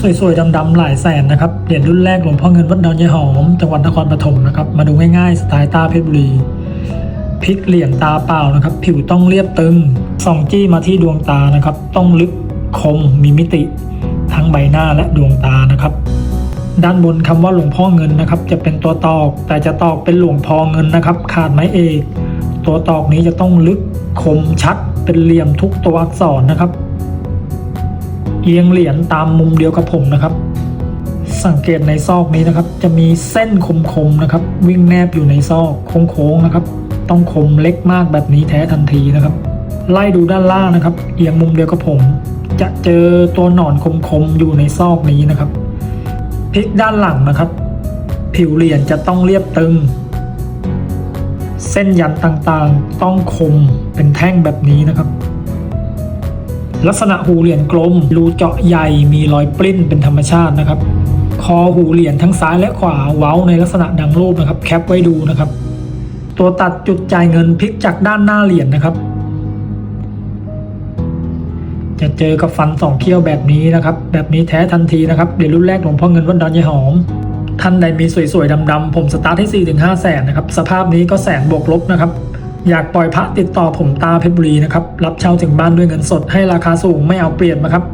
สวยๆดำๆหลายแสนนะครับเหรียญรุ่นแรกหลวงพ่อเงินวัดดอนยายหอมจังหวัดนครปฐมนะครับมาดูง่ายๆสไตล์ตาเพชรบุรีพลิกเหรียญตาเปล่านะครับ ผิวต้องเรียบตึงส่องจี้มาที่ดวงตานะครับ ต้องลึกคมมีมิติ ทั้งใบหน้าและดวงตานะครับ ด้านบนคำว่าหลวงพ่อเงินนะครับ จะเป็นตัวตอก แต่จะตอกเป็นหลวงพ่อเงินนะครับ ขาดไม้เอก ตัวตอกนี้จะต้องลึกคมชัดเป็นเหลี่ยมทุกตัวอักษรนะครับ เอียงเหรียญตามมุมเดียวกับผมนะครับ สังเกตในซอกนี้นะครับ จะมีเส้นคมๆนะครับ วิ่งแนบอยู่ในซอกโค้งๆนะครับ ต้องคมเล็กมากแบบนี้แท้ทันทีนะครับ ไล่ดูด้านล่างนะครับ เอียงมุมเดียวกับผม จะเจอตัวหนอนคมๆอยู่ในซอกนี้นะครับพลิกด้านหลังนะครับ ผิวเหรียญจะต้องเรียบตึง เส้นยันต่างๆ ต้องคมเป็นแท่งแบบนี้นะครับ ลักษณะหูเหรียญกลม รูเจาะใหญ่มีรอยปลิ้นเป็นธรรมชาตินะครับ คอหูเหรียญทั้งซ้ายและขวาเว้าในลักษณะดังรูปนะครับ แคปไว้ดูนะครับ ตัวตัดจุดจ่ายเงินพลิกจากด้านหน้าเหรียญนะครับ จะเจอกับฟันสองเขี้ยวแบบนี้นะครับ แบบนี้แท้ทันทีนะครับเหรียญรุ่นแรกหลวงพ่อเงินวัดดอนยายหอมท่านใดมีสวยๆดำๆผมสตาร์ทที่4-5ถึง5แสนนะครับสภาพนี้ก็แสนบวกลบนะครับ อยากปล่อยพระติดต่อผมตาเพชรบุรีนะครับ รับเช่าถึงบ้านด้วยเงินสดให้ราคาสูงไม่เอาเปรียบนะครับ